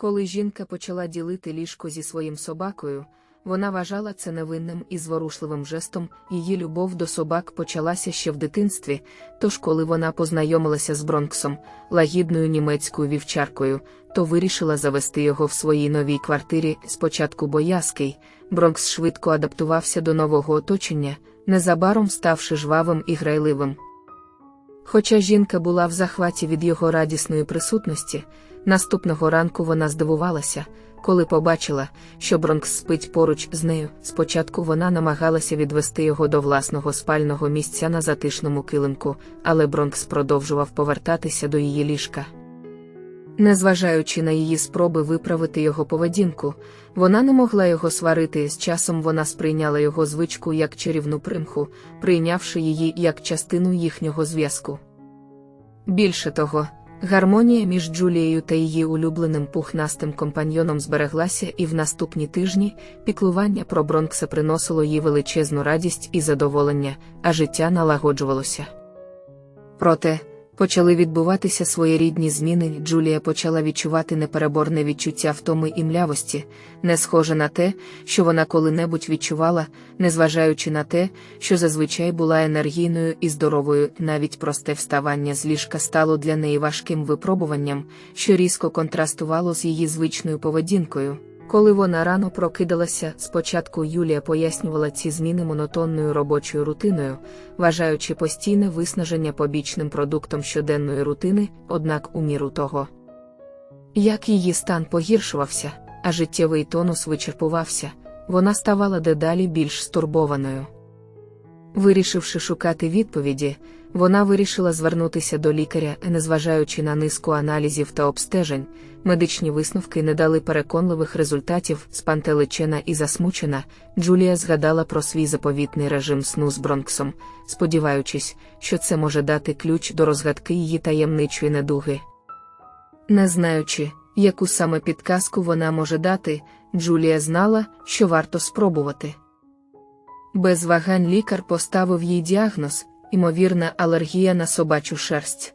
Коли жінка почала ділити ліжко зі своїм собакою, вона вважала це невинним і зворушливим жестом, її любов до собак почалася ще в дитинстві, тож коли вона познайомилася з Бронксом, лагідною німецькою вівчаркою, то вирішила завести його в своїй новій квартирі спочатку боязкий. Бронкс швидко адаптувався до нового оточення, незабаром ставши жвавим і грайливим. Хоча жінка була в захваті від його радісної присутності, наступного ранку вона здивувалася, коли побачила, що Бронкс спить поруч з нею. Спочатку вона намагалася відвести його до власного спального місця на затишному килимку, але Бронкс продовжував повертатися до її ліжка. Незважаючи на її спроби виправити його поведінку, вона не могла його сварити. З часом вона сприйняла його звичку як чарівну примху, прийнявши її як частину їхнього зв'язку. Більше того, гармонія між Джулією та її улюбленим пухнастим компаньйоном збереглася, і в наступні тижні піклування про Бронкса приносило їй величезну радість і задоволення, а життя налагоджувалося. Проте, почали відбуватися своєрідні зміни. Джулія почала відчувати непереборне відчуття втоми і млявості, не схоже на те, що вона коли-небудь відчувала, незважаючи на те, що зазвичай була енергійною і здоровою, навіть просте вставання з ліжка стало для неї важким випробуванням, що різко контрастувало з її звичною поведінкою. Коли вона рано прокидалася, спочатку Юлія пояснювала ці зміни монотонною робочою рутиною, вважаючи постійне виснаження побічним продуктом щоденної рутини, однак у міру того, як її стан погіршувався, а життєвий тонус вичерпувався, вона ставала дедалі більш стурбованою. Вирішивши шукати відповіді, вона вирішила звернутися до лікаря, незважаючи на низку аналізів та обстежень, медичні висновки не дали переконливих результатів, спантеличена і засмучена, Джулія згадала про свій заповітний режим сну з Бронксом, сподіваючись, що це може дати ключ до розгадки її таємничої недуги. Не знаючи, яку саме підказку вона може дати, Джулія знала, що варто спробувати. Без вагань лікар поставив їй діагноз, імовірна алергія на собачу шерсть.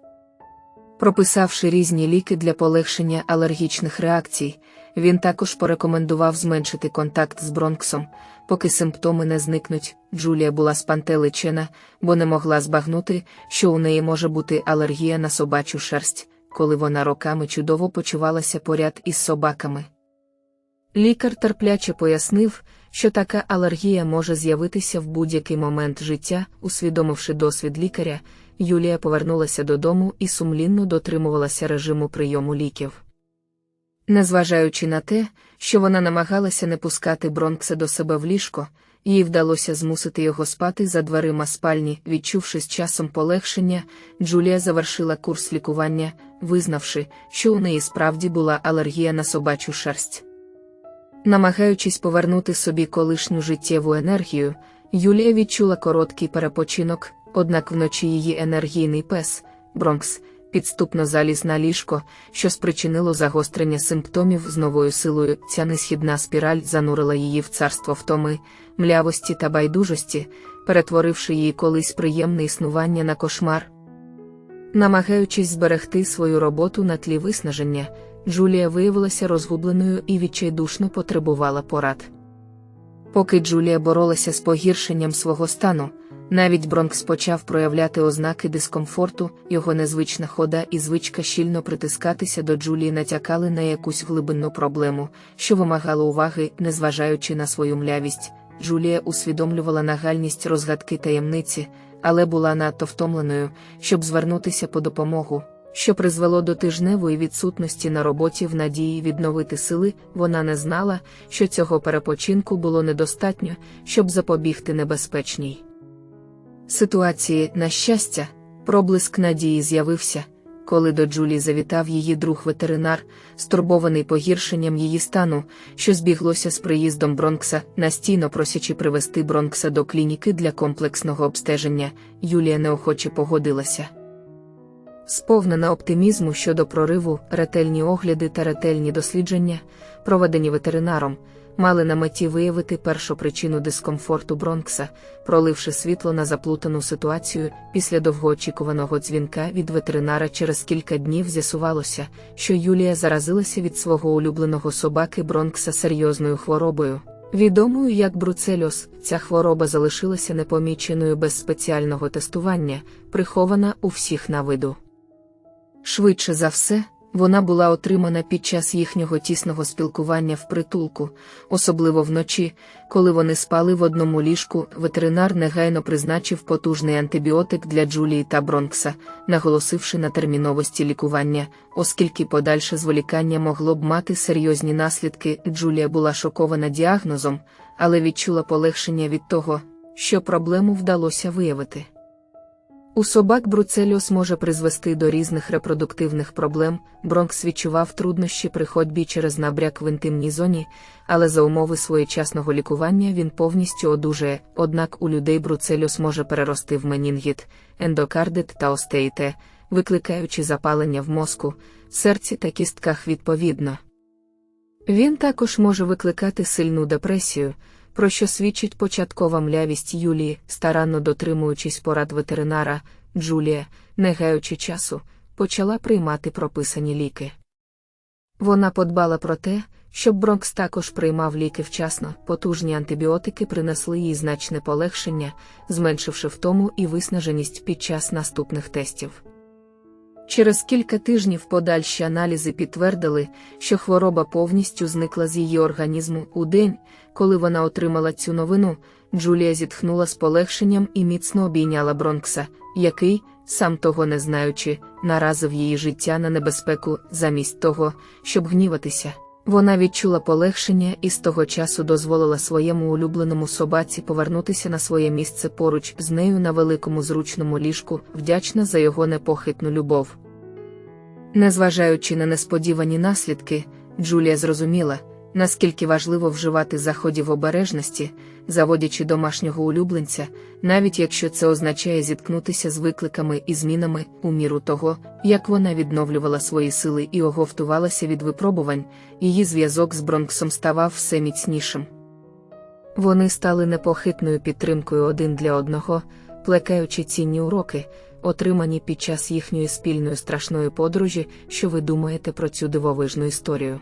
Прописавши різні ліки для полегшення алергічних реакцій, він також порекомендував зменшити контакт з Бронксом, поки симптоми не зникнуть. Джулія була спантеличена, бо не могла збагнути, що у неї може бути алергія на собачу шерсть, коли вона роками чудово почувалася поряд із собаками. Лікар терпляче пояснив, що така алергія може з'явитися в будь-який момент життя, усвідомивши досвід лікаря, Юлія повернулася додому і сумлінно дотримувалася режиму прийому ліків. Незважаючи на те, що вона намагалася не пускати Бронкса до себе в ліжко, їй вдалося змусити його спати за дверима спальні, відчувши з часом полегшення, Джулія завершила курс лікування, визнавши, що у неї справді була алергія на собачу шерсть. Намагаючись повернути собі колишню життєву енергію, Юлія відчула короткий перепочинок, однак вночі її енергійний пес, Бронкс, підступно заліз на ліжко, що спричинило загострення симптомів з новою силою. Ця несхідна спіраль занурила її в царство втоми, млявості та байдужості, перетворивши її колись приємне існування на кошмар. Намагаючись зберегти свою роботу на тлі виснаження, Джулія виявилася розгубленою і відчайдушно потребувала порад. Поки Джулія боролася з погіршенням свого стану, навіть Бронкс почав проявляти ознаки дискомфорту, його незвична хода і звичка щільно притискатися до Джулії натякали на якусь глибинну проблему, що вимагала уваги, незважаючи на свою млявість. Джулія усвідомлювала нагальність розгадки таємниці, але була надто втомленою, щоб звернутися по допомогу що призвело до тижневої відсутності на роботі в надії відновити сили, вона не знала, що цього перепочинку було недостатньо, щоб запобігти небезпечній. Ситуації, на щастя, проблиск надії з'явився, коли до Джулі завітав її друг-ветеринар, стурбований погіршенням її стану, що збіглося з приїздом Бронкса, настійно просячи привести Бронкса до клініки для комплексного обстеження, Юлія неохоче погодилася. Сповнена оптимізму щодо прориву, ретельні огляди та ретельні дослідження, проведені ветеринаром, мали на меті виявити першу причину дискомфорту Бронкса, проливши світло на заплутану ситуацію після довгоочікуваного дзвінка від ветеринара через кілька днів з'ясувалося, що Юлія заразилася від свого улюбленого собаки Бронкса серйозною хворобою. Відомою як бруцельоз, ця хвороба залишилася непоміченою без спеціального тестування, прихована у всіх на виду. Швидше за все, вона була отримана під час їхнього тісного спілкування в притулку, особливо вночі, коли вони спали в одному ліжку. Ветеринар негайно призначив потужний антибіотик для Джулії та Бронкса, наголосивши на терміновості лікування, оскільки подальше зволікання могло б мати серйозні наслідки. Джулія була шокована діагнозом, але відчула полегшення від того, що проблему вдалося виявити. У собак бруцельоз може призвести до різних репродуктивних проблем. Бронкс відчував труднощі при ходьбі через набряк в інтимній зоні, але за умови своєчасного лікування він повністю одужає. Однак у людей бруцельоз може перерости в менінгіт, ендокардит та остеїте, викликаючи запалення в мозку, серці та кістках відповідно. Він також може викликати сильну депресію про що свідчить початкова млявість Юлії, старанно дотримуючись порад ветеринара, Джулія, не гаючи часу, почала приймати прописані ліки. Вона подбала про те, щоб Бронкс також приймав ліки вчасно, потужні антибіотики принесли їй значне полегшення, зменшивши втому і виснаженість під час наступних тестів. Через кілька тижнів подальші аналізи підтвердили, що хвороба повністю зникла з її організму у день, коли вона отримала цю новину. Джулія зітхнула з полегшенням і міцно обійняла Бронкса, який, сам того не знаючи, наразив її життя на небезпеку замість того, щоб гніватися. Вона відчула полегшення і з того часу дозволила своєму улюбленому собаці повернутися на своє місце поруч з нею на великому зручному ліжку, вдячна за його непохитну любов. Незважаючи на несподівані наслідки, Джулія зрозуміла, наскільки важливо вживати заходів обережності, заводячи домашнього улюбленця, навіть якщо це означає зіткнутися з викликами і змінами у міру того, як вона відновлювала свої сили і оговтувалася від випробувань, її зв'язок з Бронксом ставав все міцнішим. Вони стали непохитною підтримкою один для одного, плекаючи цінні уроки, отримані під час їхньої спільної страшної подорожі, що ви думаєте про цю дивовижну історію.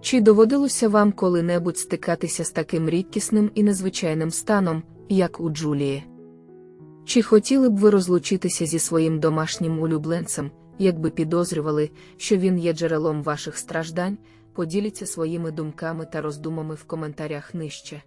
Чи доводилося вам коли-небудь стикатися з таким рідкісним і незвичайним станом, як у Джулії? Чи хотіли б ви розлучитися зі своїм домашнім улюбленцем, якби підозрювали, що він є джерелом ваших страждань? Поділіться своїми думками та роздумами в коментарях нижче.